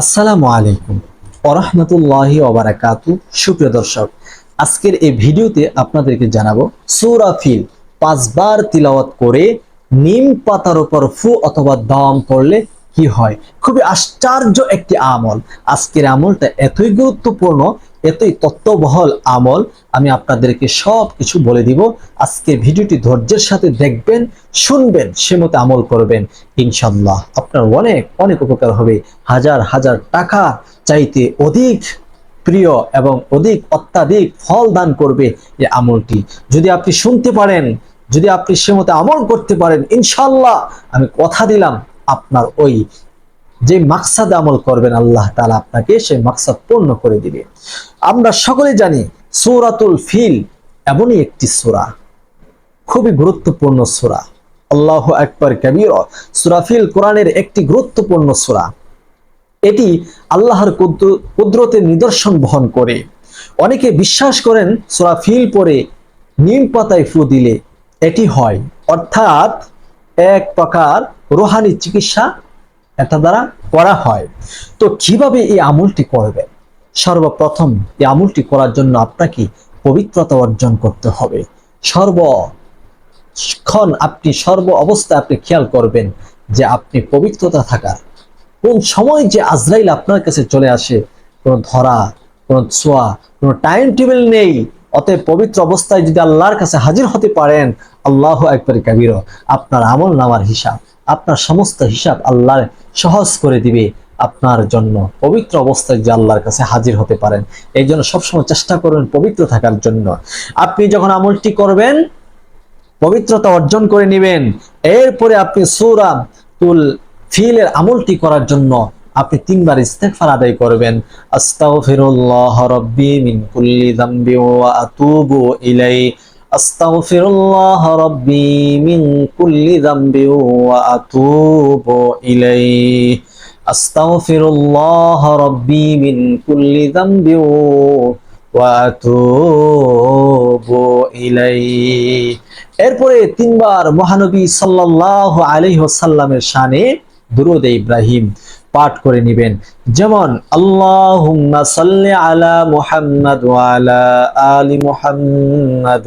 আসসালামু আলাইকুম ওরহমতুল্লাহি ওবারাকাতু সুপ্রিয় দর্শক, আজকের এই ভিডিওতে আপনাদেরকে জানাব সূরা ফিল, পাঁচবার তিলাওয়াত করে নিম পাতার উপর ফু অথবা দম করলে কি হয়? খুবই আশ্চর্য একটি আমল। আজকের আমলটা এতই গুরুত্বপূর্ণ এতই তত্ত্ববহল আমল আমি আপনাদেরকে সব কিছু বলে দিব। আজকে ভিডিওটি ধৈর্যের সাথে দেখবেন, শুনবেন, সে মতো আমল করবেন ইনশাল্লাহ আপনার অনেক অনেক উপকার হবে। হাজার হাজার টাকা চাইতে অধিক প্রিয় এবং অধিক অত্যাধিক ফল দান করবে এই আমলটি। যদি আপনি শুনতে পারেন, যদি আপনি সে মতো আমল করতে পারেন ইনশাল্লাহ আমি কথা দিলাম আপনার ওই যে মাকসাদ আমল করবেন আল্লাহ তাআলা আপনাকে সেই মাকসাদ পূর্ণ করে দিবে। আমরা সকলে জানি সূরাতুল ফিল এমনই একটি সূরা, খুবই গুরুত্বপূর্ণ সূরা। আল্লাহ আকবার কবির। সূরা ফিল কোরআনের একটি গুরুত্বপূর্ণ সোরা। এটি আল্লাহর কুদ্র- কুদরতের নিদর্শন বহন করে। অনেকে বিশ্বাস করেন সূরা ফিল পরে নিম পাতায় ফু দিলে এটি হয়। অর্থাৎ এক প্রকার রোহানি চিকিৎসা এটা দ্বারা করা হয়। তো কীভাবে এই আমলটি করবেন সর্বপ্রথম এই আমলটি করার জন্য আপনাকে পবিত্রতা অর্জন করতে হবে। সর্বক্ষণ আপনি সর্ব অবস্থায় আপনি খেয়াল করবেন যে আপনি পবিত্রতা থাকার। কোন সময় যে আজরাইল আপনার কাছে চলে আসে, কোনো ধরা, কোনো ছোঁয়া, কোনো টাইম টেবিল নেই, অতএব পবিত্র অবস্থায় যদি আল্লাহর কাছে হাজির হতে পারেন, আল্লাহ একবার কাবির, আপনার আমল নামার হিসাব, আপনার সমস্ত হিসাব আল্লাহ সহজ করে দিবে আপনার জন্য। পবিত্র অবস্থায় যে আল্লাহর কাছে হাজির হতে পারেন। এই জন্য সবসময় চেষ্টা করবেন পবিত্র থাকার জন্য। আপনি যখন আমলটি করবেন, পবিত্রতা অর্জন করে নেবেন। এরপরে আপনি সূরা তুল ফিলের আমলটি করার জন্য আপনি তিনবার ইস্তেগফার আদায় করবেন। আস্তাগফিরুল্লাহ রাব্বি মিন কুল্লি যামবি ওয়া আতুবু ইলাই আস্তাগফিরুল্লাহ রাব্বি মিন কুল্লি যামবি ওয়া আতুবু ইলাই আস্তাগফিরুল্লাহ রাব্বি মিন কুল্লি যামবি ওয়া আতুবু ইলাইহি। এরপরে তিনবার মহানবী সাল্লাল্লাহু আলাইহি ওয়াসাল্লামের শানে দুরূদ ইব্রাহিম পাঠ করে নেবেন। যেমন, আল্লাহুম্মা সাল্লি আলা মুহাম্মাদ ওয়া আলা আলি মুহাম্মাদ।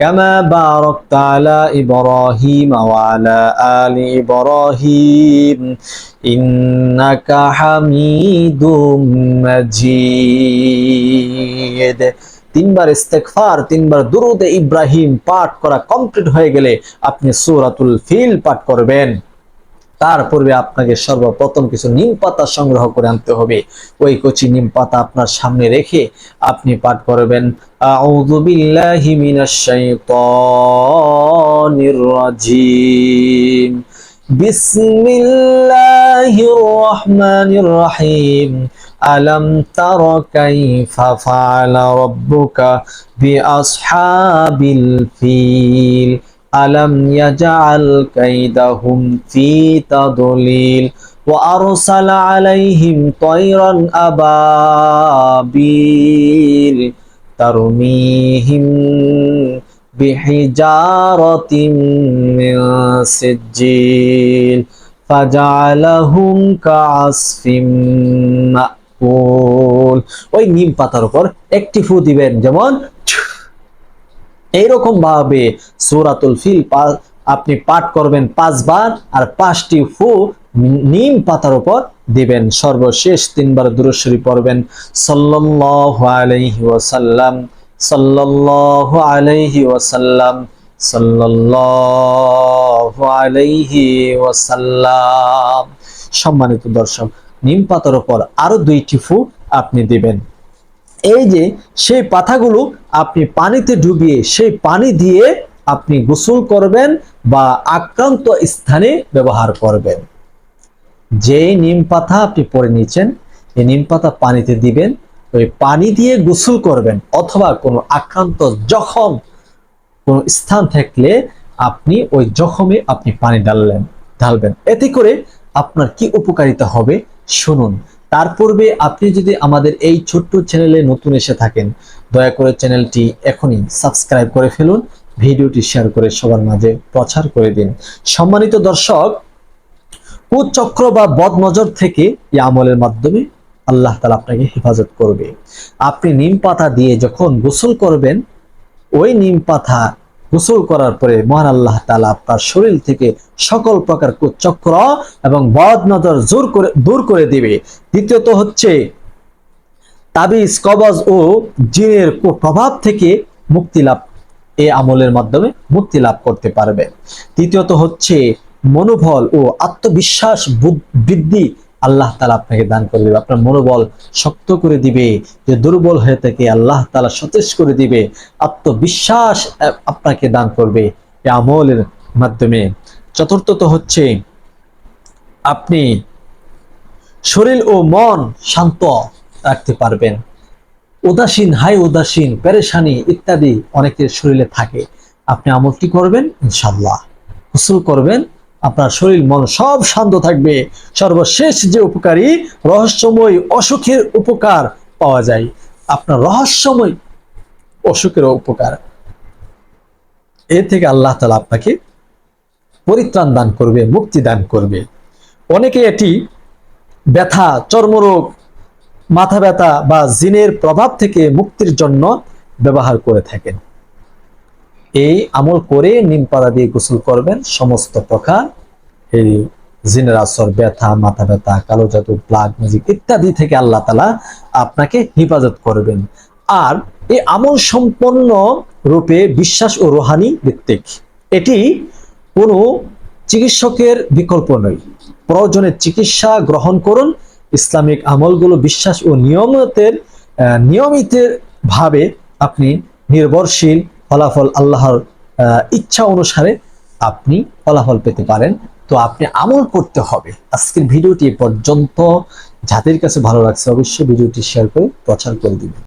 كما باركت على إبراهيم وعلى آل إبراهيم إنك حميد مجيد তিনবার ইস্তেগফার তিনবার দুরুদ ইব্রাহিম পাঠ করা কমপ্লিট হয়ে গেলে আপনি সূরাতুল ফিল পাঠ করবেন তার পূর্বে আপনাকে সর্বপ্রথম কিছু নিম পাতা সংগ্রহ করে আনতে হবে। ওই কচি নিম পাতা আপনার সামনে রেখে আপনি পাঠ করবেন। আউযু বিল্লাহি মিনাশ শাইতানির রাজিম। বিসমিল্লাহির রহমানির রহিম। আলম তার কাইফা ফাআলা রাব্বুকা বিআসহাবিল ফিল। আলম ইয়াজআল কাইদাহুম ফি তাদলিল ওয়া আরসালা আলাইহিম তায়রান আবাবিল তারমিহিম বিহিজারাতিম মিন সিজ্জিল ফাজআলাহুম কাআসফিম মাকুল। ওই নিম পাতার উপর একটি ফু দিবেন, যেমন এইরকম ভাবে সূরাতুল ফিল আপনি পাঠ করবেন পাঁচবার আর পাঁচটি ফু নিম পাতার উপর দিবেন। সর্বশেষ তিনবার দুরুশ্বরী পড়বেন। সাল্লাল্লাহু আলাইহি ওয়াসাল্লাম, সাল্লাল্লাহু আলাইহি ওয়াসাল্লাম, সাল্লাল্লাহু আলাইহি ওয়াসাল্লাম। সম্মানিত দর্শক, নিম পাতার উপর আরও দুইটি ফু আপনি দিবেন। এই যে সেই পাতাগুলো আপনি পানিতে ডুবিয়ে সেই পানি দিয়ে আপনি গোসল করবেন বা আক্রান্ত স্থানে ব্যবহার করবেন। যে নিম পাতা আপনি পরে নিচ্ছেন এই নিম পাতা পানিতে দিবেন, ওই পানি দিয়ে গোসল করবেন অথবা কোনো আক্রান্ত জখম কোনো স্থান থাকলে আপনি ওই জখমে আপনি পানি ডাললেন ঢালবেন। এতে করে আপনার কি উপকারিতা হবে? শুনুন তার পূর্বে আপনি যদি আমাদের এই ছোট্ট চ্যানেলে নতুন এসে থাকেন, দয়া করে চ্যানেলটি এখনই সাবস্ক্রাইব করে ফেলুন, ভিডিওটি শেয়ার করে সবার মাঝে প্রচার করে দিন। সম্মানিত দর্শক, কুচক্র বা বদনজর থেকে এই আমলের মাধ্যমে আল্লাহ তালা আপনাকে হেফাজত করবে। আপনি নিম পাতা দিয়ে যখন গোসল করবেন, ওই নিম পাতা গোসল করার পরে মহান আল্লাহ তালা আপনার শরীর থেকে সকল প্রকার কুচক্র এবং বদ নজর জোর করে, দূর করে দিবে। দ্বিতীয়ত হচ্ছে তাবিজ, কবজ ও জিনের প্রভাব থেকে মুক্তি লাভ এই আমলের মাধ্যমে মুক্তি লাভ করতে পারবে। তৃতীয়ত হচ্ছে মনোবল ও আত্মবিশ্বাস বুদ- বৃদ্ধি আল্লাহ তালা আপনাকে দান করে দিবে, আপনার মনোবল শক্ত করে দিবে, যে দুর্বল হয়ে থাকে আল্লাহ তালা সতেজ করে দিবে, আত্মবিশ্বাস আপনাকে দান করবে এই আমলের মাধ্যমে। চতুর্থত হচ্ছে, আপনি শরীর ও মন শান্ত রাখতে পারবেন। উদাসীন, হাই উদাসীন, পেরেশানি ইত্যাদি অনেকের শরীরে থাকে। আপনি আমলটি করবেন? ইনশাল্লাহ গোসল করবেন আপনার শরীর, মন সব শান্ত থাকবে। সর্বশেষ যে উপকারী, রহস্যময় অসুখের উপকার পাওয়া যায়। আপনার রহস্যময় অসুখের উপকার। এ থেকে আল্লাহ তালা আপনাকে পরিত্রাণ দান করবে, মুক্তি দান করবে। অনেকে এটি ব্যথা, চর্মরোগ, মাথা ব্যথা বা জিনের প্রভাব থেকে মুক্তির জন্য ব্যবহার করে থাকেন। এই আমল করে নিম পাতা দিয়ে গোসল করবেন সমস্ত প্রকার এই জিনের আসর ব্যথা মাথা ব্যথা কালো জাদু প্লাগ ম্যাজিক ইত্যাদি থেকে আল্লাহ তালা আপনাকে হেফাজত করবেন। আর এই আমল সম্পন্ন রূপে বিশ্বাস ও রোহানি ভিত্তিক। এটি কোনো চিকিৎসকের বিকল্প নয়। প্রয়োজনে চিকিৎসা গ্রহণ করুন। ইসলামিক আমলগুলো বিশ্বাস ও নিয়মতের আহ, নিয়মিত ভাবে আপনি নির্ভরশীল ফলাফল আল্লাহর ইচ্ছা অনুসারে আপনি ফলাফল পেতে পারেন। তো আপনি আমল করতে হবে। আজকের ভিডিওটি পর্যন্ত। যাদের কাছে ভালো লাগছে অবশ্যই ভিডিওটি শেয়ার করে প্রচার করে দিবেন।